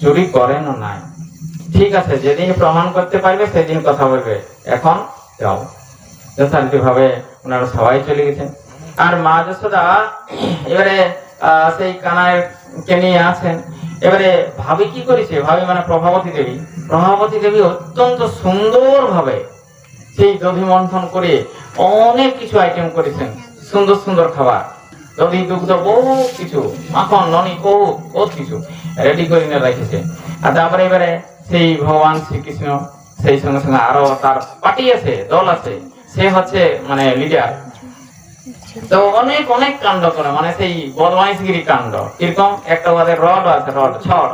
চুরি করেন নাই। ঠিক আছে, যেদিন প্রমাণ করতে পারবে, সেদিন কথা বলবে। এখন যাও। যথারীতি ভাবে ওনারা সবাই চলে গেছেন আর মা যশোদা, এবারে সেই কানাইকে নিয়ে আছেন। এবারে ভাবি কি করেছে? ভাবি মানে প্রভাবতী দেবী। প্রভাবতী দেবী অত্যন্ত সুন্দর ভাবে সেই দধি মন্থন করে অনেক কিছু আইটেম করেছেন। সুন্দর সুন্দর খাবার। দধি দুগ্ধ বহু কিছু। মাখন ননি বহু বহুত কিছু। রেডি করে নিয়ে রেখেছে। আর তারপরে এবারে সেই ভগবান শ্রীকৃষ্ণ, সেই সঙ্গে সঙ্গে আরও তার পার্টি আছে, দল আছে। সে হচ্ছে মানে লিডার তো অনেক অনেক কাণ্ড করে মানে সেই বদমাইশগিরি কাণ্ড। কীরকম? একটা ওদের রড আছে রড ছড়।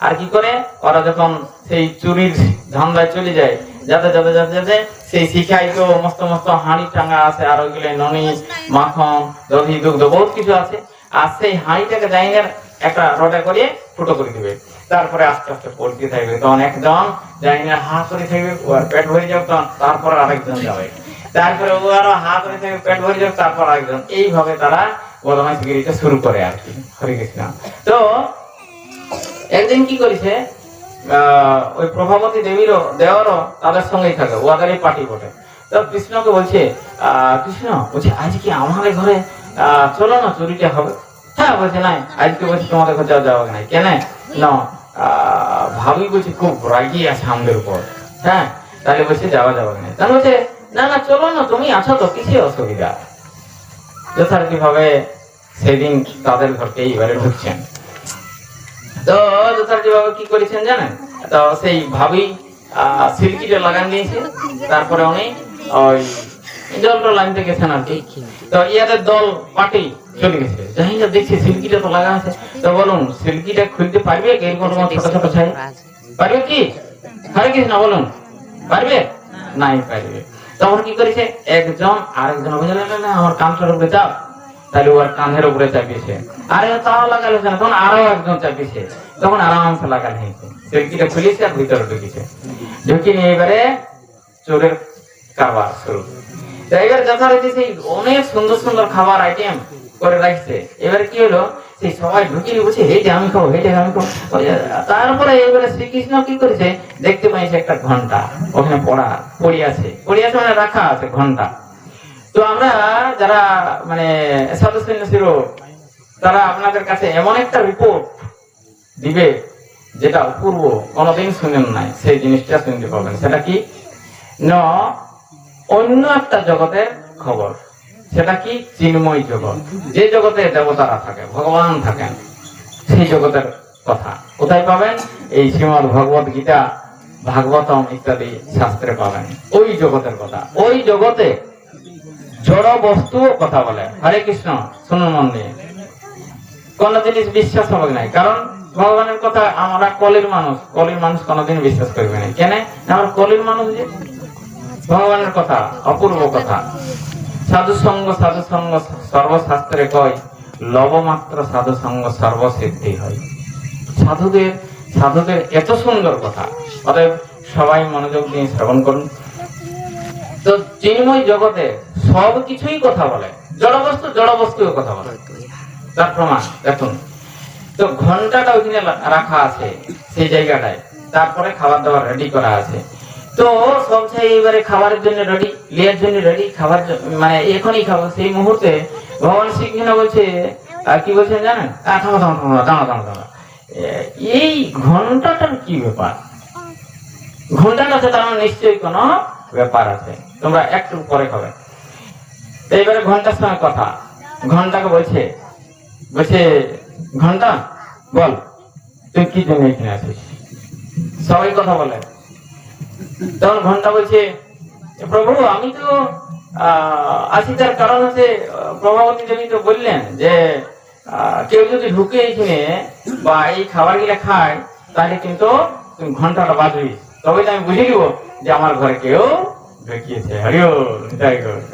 আর কি করে? ওরা যখন সেই চুরির ধান্দায় চলে যায় যাতে যাতে যাতে যাতে সেই শিখাই তো মস্ত মস্ত হাঁড়ি টাঙ্গা আছে, আর ওইগুলো ননি, মাখন, দধি, দুগ্ধ, বহুত কিছু আছে। আর সেই হাঁড়িটাকে জাইনের একটা রডে করে ফুটো করে দিবে। তারপরে আস্তে আস্তে পড়তে থাকবে তখন একজন জাইনের হা করে থাকবে ওর পেট ভরে যাবে, তখন তারপরে আরেকজন যাবে। তারপরে ও আরও হা করে থাকবে পেট ভরে যাবে, তারপর আরেকজন। এইভাবে তারা বদমাইশগিরিটা শুরু করে আর কি। হরে কৃষ্ণ তো, একদিন কি করেছে? ওই প্রভাবতী দেবীরও, দেওয়ারও তাদের সঙ্গেই থাকে ওদের পার্টি বটে। তো কৃষ্ণকে বলছে কৃষ্ণ, বলছে, আজ কি আমাদের ঘরে চলো না, চুরিটা হবে? হ্যাঁ বলছে, নাই, আজকে বলছে, তোমাদের ঘরে যাওয়া যাওয়া নাই কেন? না ভাবি বলছে, খুব রাগি আছে আমাদের উপর। হ্যাঁ তাহলে বলছে, যাওয়া যাওয়া নাই তাহলে বলছে, না না, চলো না, তুমি আছো তো, কিসে অসুবিধা? যথারীতি ভাবে সেদিন তাদের ঘরকে এবারে ঢুকছেন। তো যথারীতি ভাবে কি করেছেন জানেন? তো সেই ভাবি সিল্কিটা লাগান দিয়েছে। তারপরে উনি ওই জলটা লাইনতে গেছেন আর কি। তো ইয়াদের দল পার্টি চলে গেছে। যাই না দেখছি সিল্কিটা তো লাগা আছে। তো বলুন সিল্কিটা খুলতে পারবে এরকম রকম ছোট ছোট ছাই? পারবে কি? হরে কৃষ্ণ বলুন? পারবে? নাই পারবে। তখন কি করেছে? একজন আরেকজন বলছে, "না, না, না, আমার কামটার উপরে চাপ তাহলে ওর কাঁধের উপরে চাপিয়েছে। আরে তাও লাগালো না তখন আরও একজন চাপিয়েছে। তখন আরামসে লাগানো হয়েছে। সিল্কিটা খুলেছে আর ভিতরে ঢুকেছে। ঢুকে নিয়ে এবারে চোরের কারবার শুরু। এবার যথারীতি সেই অনেক সুন্দর সুন্দর খাবার আইটেম করে রাখছে। এবার কি হলো? সেই সবাই ঢুকিয়ে বলছে, হেঁটে আমি খাব, হেঁটে আমি খাব। তারপরে এবারে শ্রীকৃষ্ণ কি করেছে? দেখতে পাইছে একটা ঘণ্টা। ওখানে পড়া পড়ি আছে পড়ি আছে মানে রাখা আছে ঘণ্টা। তো আমরা যারা মানে তারা আপনাদের কাছে এমন একটা রিপোর্ট দিবে যেটা অপূর্ব, কোনোদিন শুনেন নাই, সেই জিনিসটা শুনতে পাবেন। সেটা কি? ন, অন্য একটা জগতের খবর। সেটা কি? চিন্ময় জগৎ। যে জগতে দেবতারা থাকে, ভগবান থাকেন, সেই জগতের কথা। কোথায় পাবেন? এই শ্রীমদ ভগবত গীতা, ভাগবতম ইত্যাদি শাস্ত্রে পাবেন। ওই জগতের কথা। ওই জগতে জড় বস্তু কথা বলে। হরে কৃষ্ণ, শুনুন মন দিয়ে কোন জিনিস বিশ্বাস হবে নাই। কারণ ভগবানের কথা আমরা কলির মানুষ কলির মানুষ কোনোদিন বিশ্বাস করবে না। কেন? আমরা কলির মানুষ যে? ভগবানের কথা, অপূর্ব কথা। সাধু সঙ্গ সাধু সঙ্গ সর্বশাস্ত্রে কয়, লবমাত্র সাধু সঙ্গ সর্বসিদ্ধি হয়। সাধুদের সাধুদের এত সুন্দর কথা। অতএব সবাই মনোযোগ দিয়ে শ্রবণ করুন। তো চিন্ময় জগতে সব কিছুই কথা বলে জড়বস্তু জড়বস্তুও কথা বলে তার প্রমাণ দেখুন। তো ঘন্টাটা ওইখানে লা- রাখা আছে সেই জায়গাটায়। তারপরে খাবার দাবার রেডি করা আছে। তো সব সেই এবারে খাবারের জন্য রেডি লিয়ার জন্য রেডি খাবার মানে এখনই খাব সেই মুহূর্তে ভগবান শ্রীকৃষ্ণ বলছে আহ, কি বলছেন জানেন? এই ঘন্টাটার কি ব্যাপার? ঘন্টাটা সাথে আমার নিশ্চয়ই কোনো ব্যাপার আছে। তোমরা একটু পরে খাবে। তো এবারে ঘণ্টার সঙ্গে কথা। ঘন্টাকে বলছে বলছে, ঘণ্টা, বল, তুই কি জন্য এখানে আছিস? সবাই কথা বলে। তখন ঘণ্টা বলছে, প্রভু, আমি তো আছি তার কারণ হচ্ছে, প্রভাবতী দেবী তো বললেন যে কেউ যদি ঢুকে এখানে বা এই খাবারগুলা খায়, তাহলে কিন্তু ঘন্টাটা বাজবি। তবে আমি বুঝে দিব যে আমার ঘরে কেউ হরিও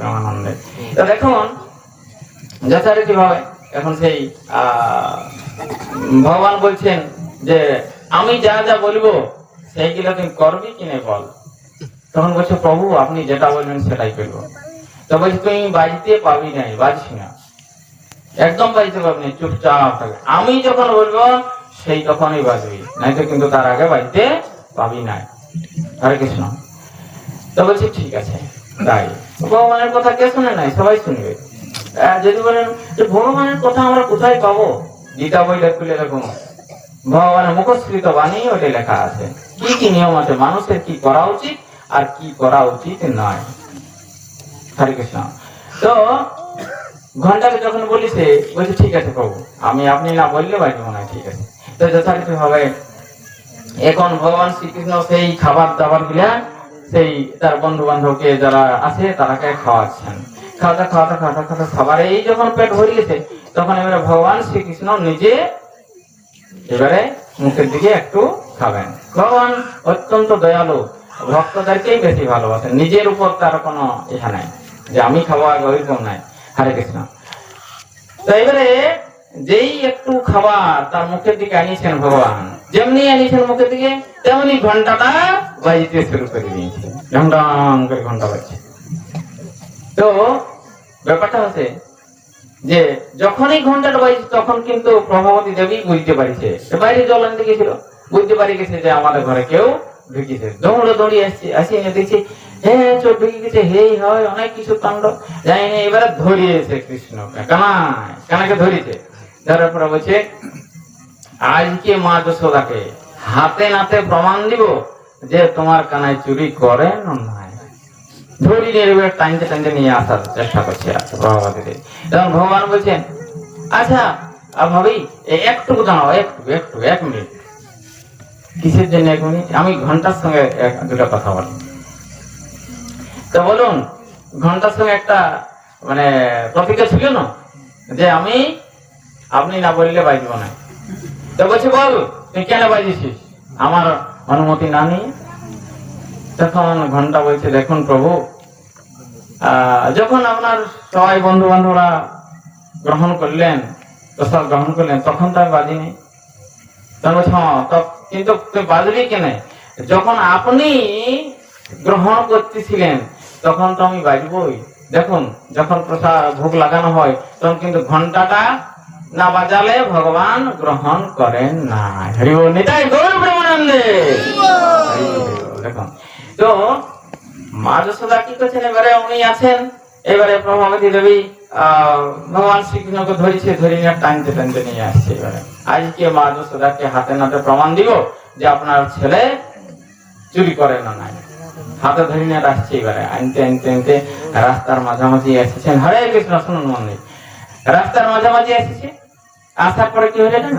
রামানন্দে তো দেখুন যথারীতি ভাবে এখন সেই ভগবান বলছেন যে আমি যা যা বলব সেইগুলো তুই করবি কি না বল। তখন বলছে প্রভু আপনি যেটা বলবেন সেটাই করব। তো বলছি তুই বাজতে পাবি নাই বাজছি না। একদম বাজতে পারবি না, চুপচাপ থাকবে আমি যখন বলব সেই তখনই বাজবি। নাই তো কিন্তু তার আগে বাজতে পাবি নাই। হরে কৃষ্ণ। তো বলছি, ঠিক আছে, তাই। ভগবানের কথা কে শুনে নাই? সবাই শুনবে। যদি বলেন যে, ভগবানের কথা আমরা কোথায় পাবো? গীতা বইটা খুলে দেখুন ভগবানের মুখশ্রিত বাণী ওটা লেখা আছে। কি কি নিয়ম আছে? মানুষের কি করা উচিত আর কি করা উচিত নয়। হরে কৃষ্ণ। তো ঘন্টাকে যখন বলিছে, বলছে, ঠিক আছে প্রভু, আমি, আপনি না বললে বাড়ি মনে হয় ঠিক আছে। তো যথারীতি হবে এখন ভগবান শ্রীকৃষ্ণ সেই খাবার দাবারগুলা সেই তার বন্ধু বান্ধবকে যারা আছে, তারাকে খাওয়াচ্ছেন। খাওয়াতে খাওয়াতে খাওয়াতে খাওয়াতে খাবার এই যখন পেট ভরে গেছে, তখন এবারে ভগবান শ্রীকৃষ্ণ নিজে এবারে মুখের দিকে একটু খাবেন। ভগবান অত্যন্ত দয়ালু, ভক্তদেরকেই বেশি ভালোবাসেন নিজের উপর তার কোনো ইহা নাই, যে আমি খাব আগে নাই। হরে কৃষ্ণ। তো এবারে যেই একটু খাবার তার মুখের দিকে আনিয়েছেন ভগবান যেমনি আনিয়েছেন মুখের দিকে, তেমনি ঘন্টাটা বাজিতে শুরু করে দিয়েছে। করে ঘণ্টা বাজছে। তো ব্যাপারটা হচ্ছে যে, যখনই ঘন্টাটা বাজছে, তখন কিন্তু প্রভাবতী দেবী বুঝতে পারিছে বাইরে জল আনতে গেছিল। বুঝতে পারি গেছে যে আমাদের ঘরে কেউ ঢুকিছে। দৌড়ে দৌড়িয়ে আসছে আসি দেখছি হ্যাঁ চোখ ঢুকে গেছে হেই হয়, অনেক কিছু কাণ্ড। জানি না, এবারে ধরিয়েছে কৃষ্ণ কানায়, কানাকে ধরিছে ধরার পরে বলছে আজকে মা যশোদাকে হাতে নাতে প্রমাণ দিব যে তোমার কানায় চুরি ধরি নিয়ে আসার চেষ্টা দেবী ভগবান বলছেন আচ্ছা ভাবি দাঁড়াও, একটু একটু, এক মিনিট। কিসের জন্য আমি ঘণ্টার সঙ্গে দুটো কথা বলি। তো বলুন, ঘণ্টার সঙ্গে একটা মানে প্রতিজ্ঞা ছিল না? যে আমি, আপনি না বললে বাজব না। তো বলছে, বল, তুই কেন বাজিছিস আমার অনুমতি না নিয়ে? তখন ঘণ্টা বলছে, দেখুন প্রভু যখন আপনার সবাই বন্ধু বান্ধবরা গ্রহণ করলেন, প্রসাদ গ্রহণ করলেন, তখন তো আমি বাজিনি। তখন বলছে হ্যাঁ কিন্তু তুই বাজবি কেন? যখন আপনি গ্রহণ করতেছিলেন, তখন তো আমি বাজবই। দেখুন, যখন প্রসাদ ভোগ লাগানো হয়, তখন কিন্তু ঘন্টাটা না বাজালে ভগবান গ্রহণ করেন না হরি বল, নিতাই গৌর বল। দেখুন, তো মা যশোদা কি করছেন? এবারে উনি আছেন। এবারে প্রভাবতী দেবী ভগবান শ্রীকৃষ্ণকে ধরেছে, ধরে নিয়ে টানতে টানতে নিয়ে আসছে এবারে। আজকে মা যশোদাকে হাতে নাতে প্রমাণ দিব যে আপনার ছেলে চুরি করে না নাই। হাতে ধরে নিয়ে আসছে এবারে। আনতে আনতে আনতে রাস্তার মাঝামাঝি এসেছেন। হরে কৃষ্ণ, শুনুন মন্দির। রাস্তার মাঝামাঝি এসেছে। আসার পরে কি হয়ে না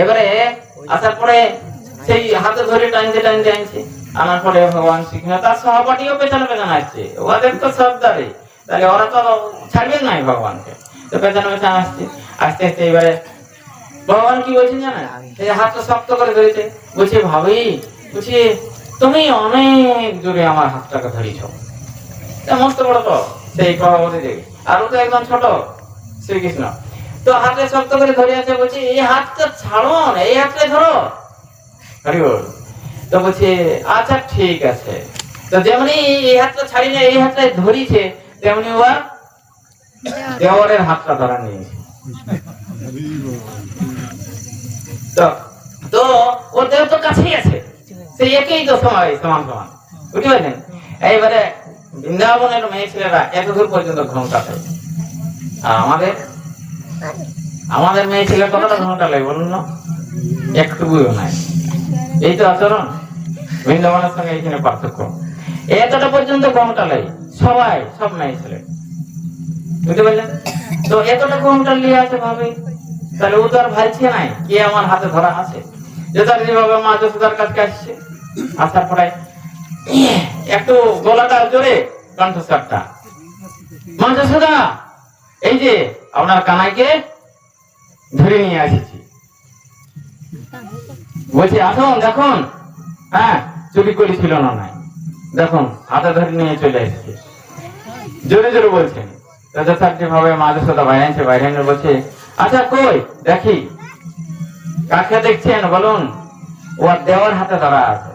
এবারে আসার পরে সেই হাতে ধরে টানতে টানতে আনছে। আনার পরে ভগবান শ্রীকৃষ্ণ, তার সহপাঠীও পেছনে পেছনে আসছে। ওদের তো সব দাঁড়ে তাহলে ওরা তো ছাড়বেন নাই ভগবানকে। তো পেছনে পেছনে আসছে। আস্তে আস্তে এবারে ভগবান কি বলছেন জানেন? সেই হাতটা শক্ত করে ধরেছে। বলছে, ভাবি, বলছি, তুমি অনেক দূরে আমার হাতটাকে ধরেছ। তা মস্ত বড় তো। সেই প্রভাবতী দেবী। আর তো একদম ছোট শ্রীকৃষ্ণ। তো হাতে শক্ত করে ধরে আছে বলছে এই হাতটা ছাড়ো না এই হাতটা ধরো। হরি তো বলছে আচ্ছা ঠিক আছে। তো যেমনি এই হাতটা ছাড়ি না এই হাতটা ধরিছে তেমনি ও দেওয়ারের হাতটা ধরা নিয়েছে তো তো ও দেহ তো কাছেই আছে। সেই একই তো সময় সমান সমান। বুঝতে পারছেন? এইবারে বৃন্দাবনের মেয়ে ছেলেরা এত দূর পর্যন্ত আর আমাদের আমাদের মেয়ে ছেলে কতটা ঘণ্টা লাগে বলুন না? একটুকুও নাই। এই তো আচরণ। বৃন্দাবনের সঙ্গে এখানে পার্থক্য। এতটা পর্যন্ত ঘণ্টা লাগে। সবাই, সব মেয়ে ছেলে। বুঝতে পারলেন? তো এতটা ঘণ্টা নিয়ে আছে ভাবে। তাহলে ও তো আর ভাইছে নাই। কে আমার হাতে ধরা আছে? যথারীতি ভাবে মা যশোদার কাছে আসছে। আসার পরে, একটু গলাটা জোরে কণ্ঠস্বরটা। মা যশোদা, এই যে আপনার কানাইকে ধরে নিয়ে আসছি। বলছি, আসুন, দেখুন। হ্যাঁ চুরি করেছিল না নাই। দেখুন, হাতে ধরে নিয়ে চলে এসেছে। জোরে জোরে বলছেন যথার্থী ভাবে মা যশোদা বাইরে আনছে বাইরে এনে বলছে আচ্ছা কই? দেখি। কাকে দেখছেন? বলুন। ওর দেওয়ার হাতে ধরা আছে।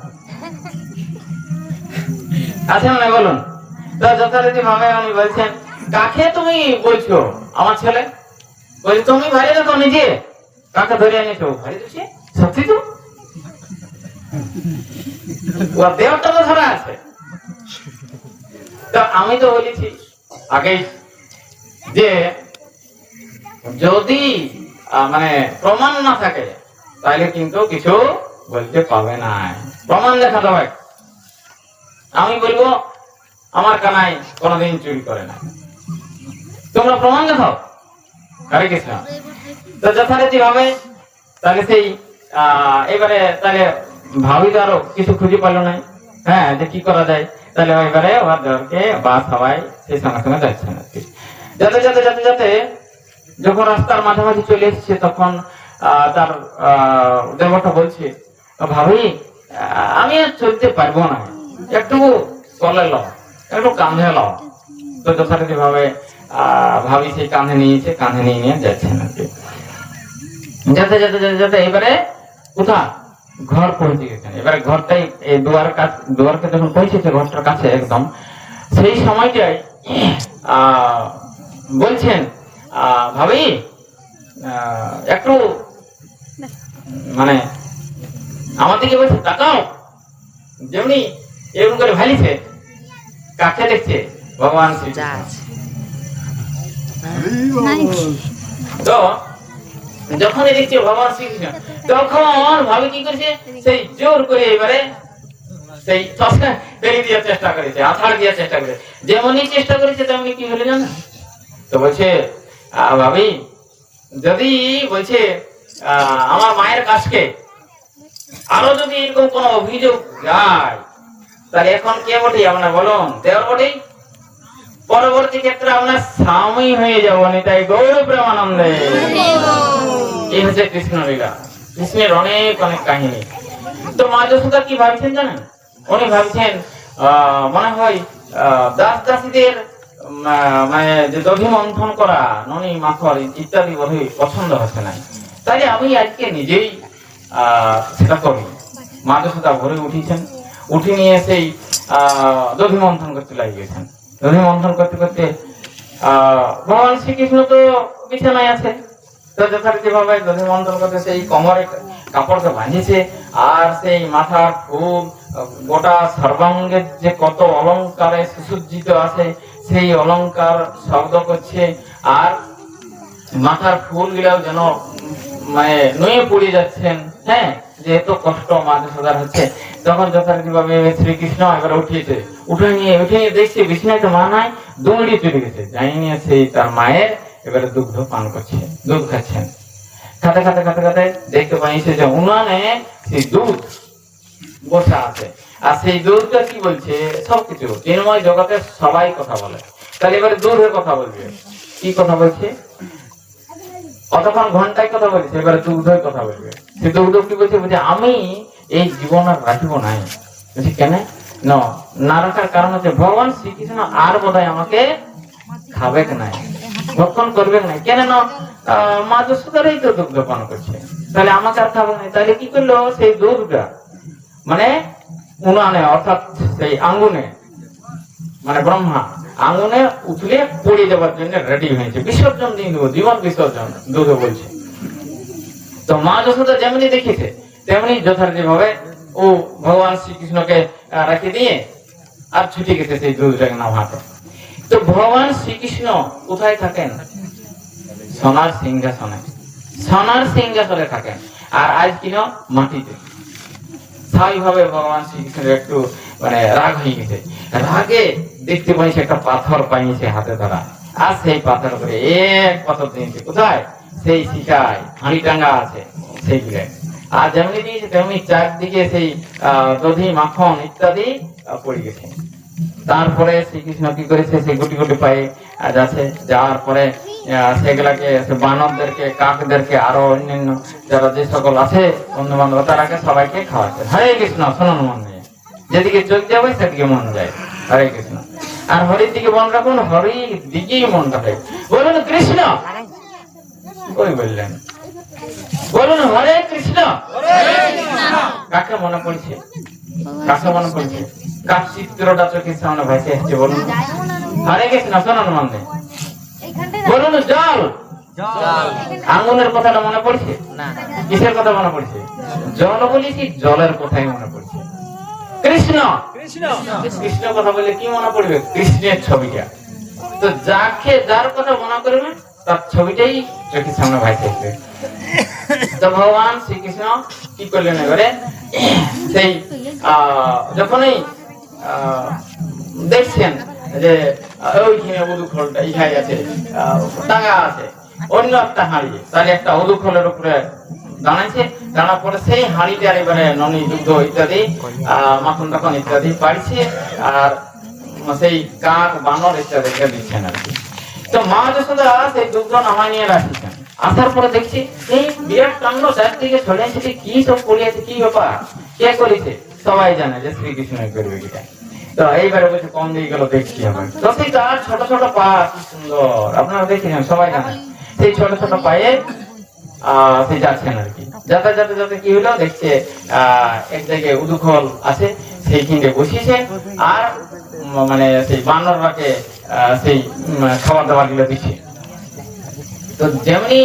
আছেন না, বলুন। যথারীতি ভাবে, উনি বলছেন কাকে তুমি বলছো? আমার ছেলে? বলছে, তুমি ভারী দেখো নিজে। কাকে ধরে এনেছো? ভারী দিচ্ছে সত্যি তো? দেহটা তো ধরা আছে। তো আমি তো বলেছি আগেই যে যদি মানে প্রমাণ না থাকে, তাহলে কিন্তু কিছু বলতে পাবে না। প্রমাণ দেখাতে হবে। আমি বলব, আমার কানাই কোনোদিন চুরি করে না। তোমরা প্রমাণ দেখাও। হরে কৃষ্ণ তো যথারীতি ভাবে তাহলে সেই এবারে তাহলে ভাবি আরও কিছু খুঁজে পারল না। হ্যাঁ যে কি করা যায়? তাহলে এবারে ওর দেওয়ারকে বা সবাই সেই সঙ্গে সঙ্গে যাচ্ছে না। যাতে যাতে যাতে যাতে যখন রাস্তার মাঝামাঝি চলে এসেছে, তখন তার দেবরটা বলছে, ভাবি আমি আর চলতে পারব না। একটু চলে লো একটু কাঁধে লো তো যথারীতি ভাবে সেই কাঁধে নিয়েছে কাঁধে নিয়ে নিয়ে যাচ্ছেন আর কি। যেতে যেতে যেতে যেতে এবারে কোথা ঘর পৌঁছে গেছেন। এবারে ঘরটাই, এই দুয়ার কাছ, দুয়ারকে যখন পৌঁছেছে ঘরটার কাছে একদম, সেই সময়টাই বলছেন ভাবি একটু মানে আমার দিকে বলছে, তাকাও। যেমনি এরকম করে ভালিছে কাকে দেখছে। ভগবান যা আছে তো যখনই দেখছে ভগবান শ্রীকৃষ্ণ তখন ভাবে কি করেছে? সেই জোর করে এবারে সেই বেরিয়ে দেওয়ার চেষ্টা করেছে আছাড় দেওয়ার চেষ্টা করেছে। যেমনই চেষ্টা করেছে তেমনি কি হলো জানো? তো বলছে ভাবি যদি বলছে আহ, আমার মায়ের কাছকে আরও যদি এরকম কোন অভিযোগ যায় তাহলে এখন কে বটে? আপনার বলুন দেওয়ার বটেই? পরবর্তী ক্ষেত্রে আমরা স্বামী হয়ে যাব তাই গৌর প্রেমানন্দে। এই হচ্ছে কৃষ্ণ লীলা। কৃষ্ণের অনেক অনেক কাহিনী। তো মা যশোদা কি ভাবছেন জানেন? উনি ভাবছেন মনে হয় দাস দাসীদের মানে যে দধি মন্থন করা, ননি মাখর ইত্যাদি বোধহয় পছন্দ হচ্ছে না। তাই আমি আজকে নিজেই সেটা করি। মা যশোদা ভরে উঠেছেন, উঠে নিয়ে সেই দধি মন্থন করতে লাগিয়েছেন। দধি মন্থন করতে করতে ভগবান শ্রীকৃষ্ণ তো বিছানায় আছে তো যথারীতি ভাবে দধি মন্থন করতে সেই কোমরে কাপড়কে বাঁধিয়েছে আর সেই মাথার ফুল গোটা সর্বাঙ্গের যে কত অলংকারে সুসজ্জিত আছে, সেই অলংকার শব্দ করছে, আর মাথার ফুল গুলাও যেন মানে নুয়ে পড়ে যাচ্ছেন হ্যাঁ? যে এত কষ্ট, মাঝে সদার হচ্ছে তখন যথারীতি ভাবে শ্রীকৃষ্ণ এবার উঠিয়েছে উঠে নিয়ে উঠে নিয়ে দেখছে, বিছানায় তো মা নাই দৌড়িয়ে চলে গেছে যাই নিয়ে সেই তার মায়ের এবারে দুগ্ধ পান করছে, দুধ খাচ্ছেন। খাতে খাতে খাতে খাতে দেখতে পাইছে যে উনানে সেই দুধ বসা আছে। আর সেই দুধটা কি বলছে? সবকিছু। চিন্ময় জগতে সবাই কথা বলে। তাহলে এবারে দুধের কথা বলবে। কি কথা বলছে? কতক্ষণ, ঘন্টায় কথা বলছে? এবারে দুগ্ধের কথা বলবে। সে দুগ্ধ কি বলছে? বলছে, আমি এই জীবন আর রাখিব নাই। বলছি, কেন? ন রাখার কারণ হচ্ছে, ভগবান শ্রীকৃষ্ণ আর বোধহয় আমাকে খাবে নাই, ভক্ষণ করবে না কেন না? মা যশোদারই তো দুগ্ধ পান করছে। তাহলে আমাকে আর খাবে না তাহলে কি করল? সেই দুধটা মানে উনানে, অর্থাৎ সেই আঙ্গুনে মানে ব্রহ্মা আঙুনে উঠলে পড়ে যাওয়ার জন্য রেডি হয়েছে। বিসর্জন দিয়ে দেবো, জীবন বিসর্জন দুধে বলছে। তো মা যশোদা যেমনি দেখেছে, তেমনি যথারীতি ভাবে ও ভগবান শ্রীকৃষ্ণকে রেখে দিয়ে আর ছুটে গেছে সেই দুধটাকে না ভাত তো ভগবান শ্রীকৃষ্ণ কোথায় থাকেন? সোনার সিংহাসনে। সোনার সিংহাসনে থাকেন। আর আজ কিন? মাটিতে। স্বাভাবিকভাবে ভগবান শ্রীকৃষ্ণের একটু মানে রাগ হয়ে গেছে। রাগে দেখতে পাইছে একটা পাথর পাইছে হাতে ধরা। আর সেই পাথর করে এক পাথর দিয়েছে কোথায়? সেই শিকায় হাঁড়ি টাঙ্গা আছে সেইগুলো আর যেমনি দিয়েছে তেমনি চারদিকে সেই দধি মাখন ইত্যাদি পড়ে গেছে। তারপরে শ্রীকৃষ্ণ কি করেছে? সেই গুটি গুটি পায়ে যাচ্ছে। যাওয়ার পরে সেগুলাকে বানরদেরকে, কাকদেরকে, আরও অন্যান্য যারা যে সকল আছে বন্ধু বান্ধব তারাকে সবাইকে খাওয়াচ্ছে। হরে কৃষ্ণ শোনন মন নিয়ে যেদিকে চোখ যাবে, সেদিকে মন যায়। হরে কৃষ্ণ। আর হরির দিকে মন রাখুন হরির দিকেই মন রাখে বলুন, কৃষ্ণ! ওই বললেন? বলুন হরে কৃষ্ণ। কাকে মনে পড়ছে? কাকে মনে পড়ছে? কার চিত্রটা চোখের সামনে ভাসে আসছে বলুন হরে কৃষ্ণ শোনান মনে বলুন জল। আঙ্গুনের কথাটা মনে পড়ছে? কিসের কথা মনে পড়ছে? জল বলেছি জলের কথাই মনে পড়ছে। কৃষ্ণ। কৃষ্ণ কথা বলে কি মনে পড়বে? কৃষ্ণের ছবিটা। তো যাকে যার কথা মনে করবে তার ছবিটাই চোখের সামনে ভাই থাকবে তো ভগবান শ্রীকৃষ্ণ কি করলেন এবারে? সেই যখনই দেখছেন যে ওইখানে উদু খোলটা ইহাই আছে টাঙা আছে, অন্য একটা হাঁড়ি, তাহলে একটা উদু খোলের উপরে দাঁড়াইছে দাঁড়ার পরে সেই হাঁড়িটার এবারে ননি, দুগ্ধ ইত্যাদি মাখন টাখন ইত্যাদি পাড়ছে, আর সেই কাক বানর ইত্যাদি দিচ্ছেন আর কি। তো মা যশোদা সেই দুগ্ধ নিয়ে আসার পরে দেখছি, এই বিরাট কাণ্ড কি সব কি ব্যাপার? কে করেছে? সবাই জানে যে শ্রীকৃষ্ণ করবে তো এইবারে কম দিয়ে গেল, দেখছি আমার ছোট ছোট পা, কি সুন্দর। আপনারা দেখেছেন সবাই জানেন সেই ছোট ছোট পায়ে, আহ, সে যাচ্ছেন আর কি। যাতে যাতে যাতে কি হলো, দেখছে, আহ, এক জায়গায় উদুখল আছে, সেই কিনে বসিয়েছে, আর মানে সেই বানররাকে সেই খাবার দাবারগুলো দিচ্ছে। তো যেমনি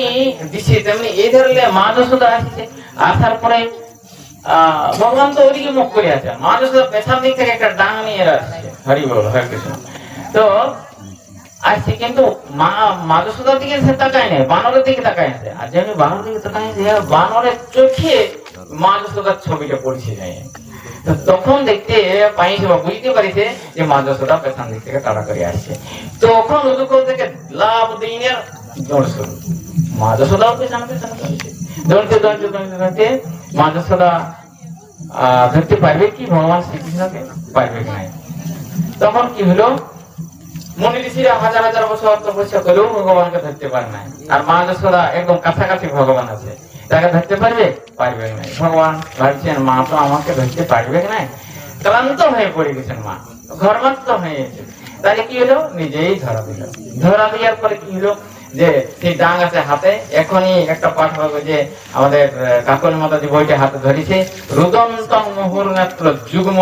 দিচ্ছে, তেমনি এই ধরলে মা যশোদা আসছে আসার পরে ভগবান তো ওইদিকে মুখ করে আছে মা যশোদা পেছন দিক থেকে একটা ডাং নিয়ে আসছে। হরি বল, হরে কৃষ্ণ। তো আসছে কিন্তু মা মা দিকে সে তাকায় না বানরের দিকে তাকায় আছে আর যেমনি বানরের দিকে আছে বানরের চোখে মা ছবিটা পড়ছে তো তখন দেখতে পাইছে বা বুঝতে পারিছে যে মা পেছন দিক থেকে তাড়াতাড়ি আসছে। তখন উদুকল থেকে লাভ দিনে দৌড় শুরু। মা যশোদাও পেছনে পেছনে। দৌড়তে দৌড়তে দৌড়তে দৌড়তে মা ধরতে পারবে কি ভগবান শ্রীকৃষ্ণকে? পারবে কি নাই? তখন কি হলো? মনি ঋষিরা হাজার হাজার বছর ভগবানকে ধরতে পারে নাই। আর মা একদম কাছাকাছি ভগবান আছে। তাকে ধরতে পারবে পারবে না ভগবান ভাবছেন, মা তো আমাকে ধরতে পারবে না ক্লান্ত হয়ে পড়ে গেছেন মা। হয়ে গেছে। কি হলো? নিজেই ধরা দিল। ধরা দেওয়ার পরে কি হলো? যে আছে হাতে, এখনই একটা পাঠ হবে যে আমাদের কাকলি মাতা যে বইটা হাতে ধরেছে, রুদন্তং মুহুর নেত্র যুগ্ম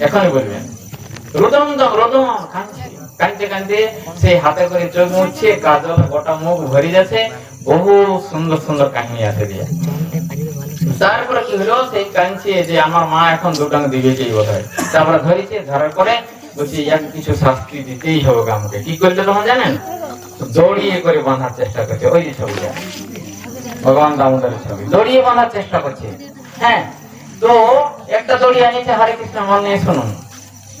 এখনই বলবেন। রুদন কাঁদছে কাঁদতে কাঁদতে সেই হাতে করে চোখ মুছছে, কাজল গোটা মুখ ভরে যাচ্ছে। বহু সুন্দর সুন্দর কাহিনী আছে দিয়ে তারপরে কি হলো? সেই কাঁদছে যে আমার মা এখন দুটাং দিবে কি বোধ হয় তারপরে ধরেছে, ধরার পরে বলছি, এক কিছু শাস্তি দিতেই হবে আমাকে। কি করলে তখন জানেন? দড়িয়ে করে বাঁধার চেষ্টা করছে। ওই যে ছবিটা। ভগবান দামোদরের ছবি। দড়িয়ে বাঁধার চেষ্টা করছে। হ্যাঁ? তো একটা দড়ি আনিয়েছে, হরে কৃষ্ণ মন শুনুন।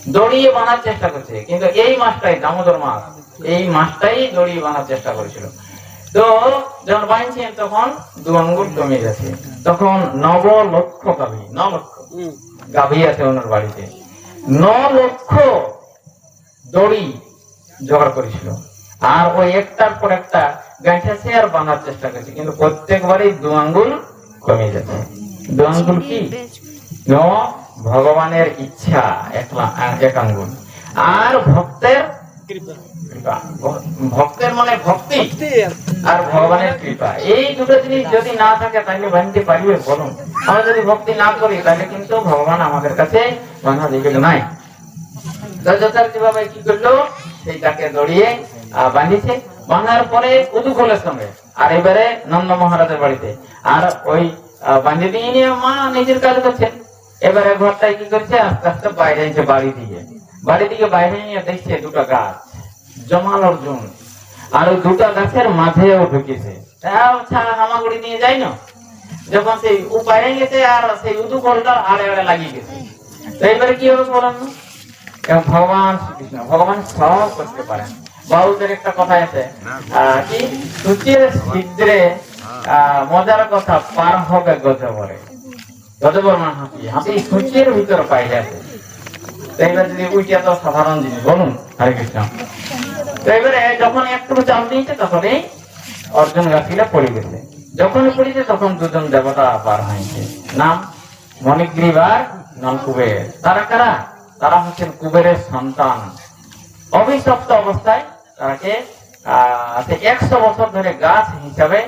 দড়িয়ে বানার চেষ্টা করছে। কিন্তু এই মাসটাই দামোদর মাস এই মাসটাই দড়িয়ে বাঁধার চেষ্টা করেছিল। তো যখন বাঁধছেন তখন দু আঙ্গুল কমে গেছে। তখন নব লক্ষ গাভী ন লক্ষ গাভী আছে ওনার বাড়িতে। ন লক্ষ দড়ি জোগাড় করেছিল। আর ওই একটার পর একটা গাঁঠাছে আর বাঁধার চেষ্টা করছে। কিন্তু প্রত্যেকবারই দু আঙ্গুল কমে যাচ্ছে দু আঙ্গুল কি? ন ভগবানের ইচ্ছা একলা- এক আর ভক্তের ভক্তের মানে ভক্তি আর ভগবানের কৃপা। এই দুটো জিনিস যদি না থাকে তাহলে বাঁধতে পারবে বলুন। আমরা যদি ভক্তি না করি তাহলে কিন্তু ভগবান আমাদের কাছে বাধা দিবে নাই। তো যথার্থ ভাবে কি করল? সেইটাকে দড়িয়ে বাঁধিছে। বাঁধার পরে উদুখোলের সঙ্গে আর এবারে নন্দ মহারাজের বাড়িতে। আর ওই বাঁধে দিয়ে নিয়ে মা নিজের কাজ করছেন এবারে ঘরটায় কি করছে? আস্তে আস্তে বাইরে নিচ্ছে বাড়ি দিকে বাড়ি দিকে বাইরে নিয়ে দেখছে দুটো গাছ জমাল অর্জুন। আর ওই দুটো গাছের মাঝেও ঢুকেছে। হামাগুড়ি নিয়ে যায় না যখন সেই ও বাইরে গেছে আর সেই উদু কলটা আড়ে আড়ে লাগিয়ে গেছে। তো এবারে কি হবে বলেন ভগবান শ্রীকৃষ্ণ ভগবান সব করতে পারেন। বাউলদের একটা কথা আছে কি? সূচের আহ, মজার কথা পার হবে গজবরে। গজবর মানে হাতি হাতি সূচের ভিতর পাই আছে। তো এবার যদি উইটা তো সাধারণ জিনিস, বলুন, হরে কৃষ্ণ। তো এবারে যখন একটু চাল দিয়েছে, তখনই অর্জুন গাছিটা পড়ে গেছে। যখনই পড়েছে, তখন দুজন দেবতা পার হয়েছে। নাম মণিগ্রীব আর নলকুবের। তারা কারা? তারা হচ্ছেন কুবেরের সন্তান। অভিশপ্ত অবস্থায় আহ একশো বছর ধরে গাছ হিসাবে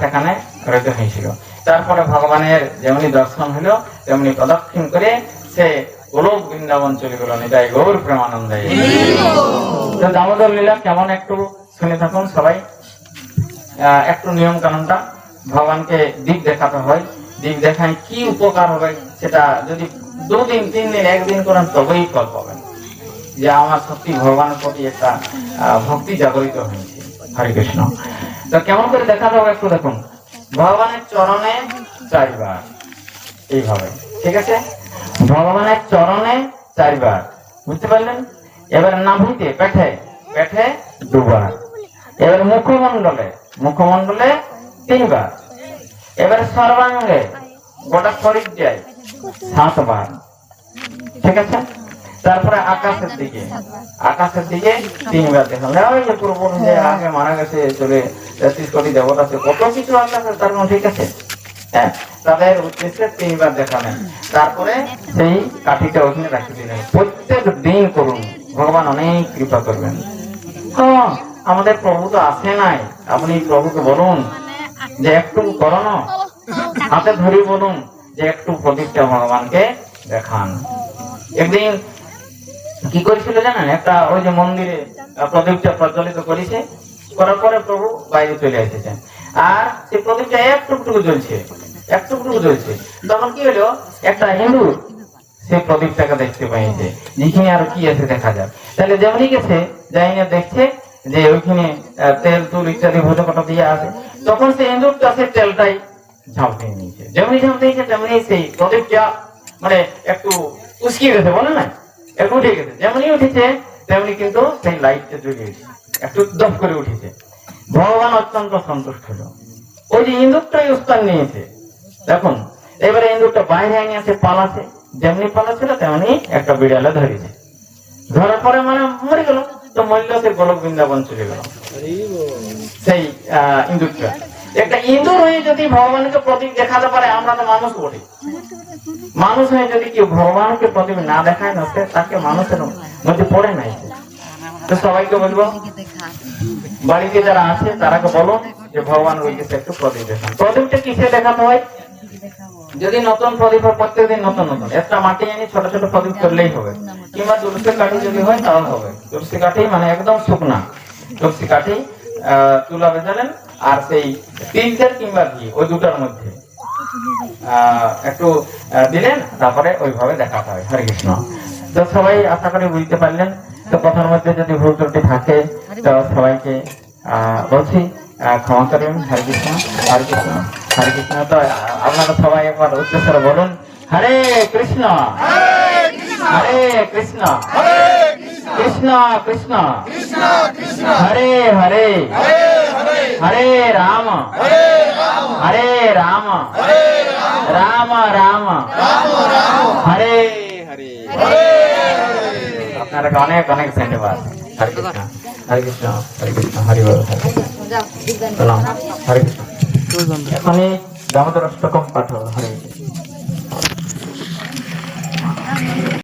সেখানে রহিত হয়েছিল। তারপরে ভগবানের যেমনি দর্শন হলো, তেমনি প্রদক্ষিণ করে সে গোলক বৃন্দাবন চলে গেল। নিতাই গৌর প্রেমানন্দ। তো দামোদর লীলা, কেমন একটু শুনে থাকুন সবাই। একটু নিয়ম কানুনটা ভগবানকে দিক দেখাতে হয়। দিক দেখায় কি উপকার হবে সেটা যদি দুদিন, তিন দিন, একদিন করেন, তবেই ফল পাবেন। যে আমার সত্যি ভগবানের প্রতি একটা ভক্তি জাগরিত হয়েছে। হরে কৃষ্ণ। তো কেমন করে দেখাতে হবে একটু দেখুন। ভগবানের চরণে চারবার। এইভাবে, ঠিক আছে? ভগবানের চরণে চারবার, বুঝতে পারলেন? এবার নাভিতে, পেটে পেটে দুবার। এবার মুখমণ্ডলে মুখমণ্ডলে তিনবার। এবার সর্বাঙ্গে, গোটা শরীর যায় সাতবার। ঠিক আছে? তারপরে আকাশের দিকে। আকাশের দিকে তিনবার দেখলাম। ওই যে পূর্ব আগে মারা গেছে, চলে তেত্রিশ কোটি দেবতা আছে, কত কিছু আকাশে তার ঠিক আছে? হ্যাঁ তাদের উদ্দেশ্যে তিনবার দেখালেন। তারপরে সেই কাঠিটা ওখানে রাখি দিলেন। প্রত্যেক দিন করুন। ভগবান অনেক কৃপা করবেন। হ্যাঁ আমাদের প্রভু তো আসে নাই। আপনি প্রভুকে বলুন যে একটু করো হাতে ধরি বলুন যে একটু প্রদীপটা ভগবানকে দেখান। একদিন কি করেছিল জানেন? একটা ওই যে মন্দিরে প্রদীপটা প্রজ্বলিত করেছে, করার পরে প্রভু বাইরে চলে এসেছেন। আর সেই প্রদীপটা এক টুকটুকু জ্বলছে, এক টুকটুকু জ্বলছে। তখন কি হলো? একটা হিন্দু সেই প্রদীপটাকে দেখতে পাইছে। যেখানে আর কি আছে দেখা যাক। তাহলে যেমনি গেছে যাই না দেখছে যে ওইখানে তেল, তুল ইত্যাদি ভোজকটা দিয়ে আছে, তখন সেই ইন্দুরটা সেই তেলটাই ঝাঁপ দিয়ে নিয়েছে। যেমনি ঝাঁপ দিয়েছে তেমনি সেই প্রদীপটা মানে একটু উস্কিয়ে গেছে, বলে না একটু উঠে গেছে। যেমনি উঠেছে তেমনি কিন্তু সেই লাইটটা গেছে একটু দপ করে উঠেছে। ভগবান অত্যন্ত সন্তুষ্ট। হলো ওই যে ইন্দুরটাই স্থান নিয়েছে। দেখুন এবারে ইন্দুরটা বাইরে নিয়ে আসে পালাছে। যেমনি পালাচ্ছিল তেমনি একটা বিড়ালে ধরেছে। ধরার পরে মানে মরে গেল। তো মরল সে গোলক বৃন্দাবন চলে গেল। সেই ইন্দুরটা। একটা ইন্দুর হয়ে যদি ভগবানকে প্রতীক দেখাতে পারে, আমরা তো মানুষ বলি মানুষ হয়ে যদি কেউ ভগবানকে প্রতীক না দেখায় না তাকে মানুষের মধ্যে পড়ে নাই তো সবাইকে বলব, বাড়িতে যারা আছে, তারাকে বলো যে ভগবান ওই দেশে একটু প্রদীপ দেখান। প্রদীপটা কিসে দেখানো হয়? যদি নতুন প্রদীপ হয়, প্রত্যেকদিন নতুন নতুন। একটা মাটি এনে ছোট ছোট প্রদীপ করলেই হবে। কিংবা তুলসী কাঠি যদি হয়, তাও হবে। তুলসী কাঠি মানে একদম শুকনা। তুলসী কাঠি আহ, তুলা বেজালেন আর সেই তিনটের কিংবা ঘি ওই দুটার মধ্যে। একটু দিলেন তারপরে ওইভাবে দেখাতে হয়। হরে কৃষ্ণ। তো সবাই আশা করি বুঝতে পারলেন। তো কথার মধ্যে যদি ভুল ত্রুটি থাকে তো সবাইকে আহ, বলছি ক্ষমা করবেন হরে কৃষ্ণ হরে কৃষ্ণ হরে কৃষ্ণ। তো আপনারা সবাই একবার উদ্দেশ্যে বলুন হরে কৃষ্ণ হরে কৃষ্ণ कृष्णा कृष्णा हरे हरे हरे राम हरे राम राम राम हरे हरे আপনাদেরকে অনেক অনেক ধন্যবাদ। হরে কৃষ্ণ হরে কৃষ্ণ হরে কৃষ্ণ হরি প্রণাম হরে কৃষ্ণ। এখনই দামোদর অষ্টকম পাঠ হরে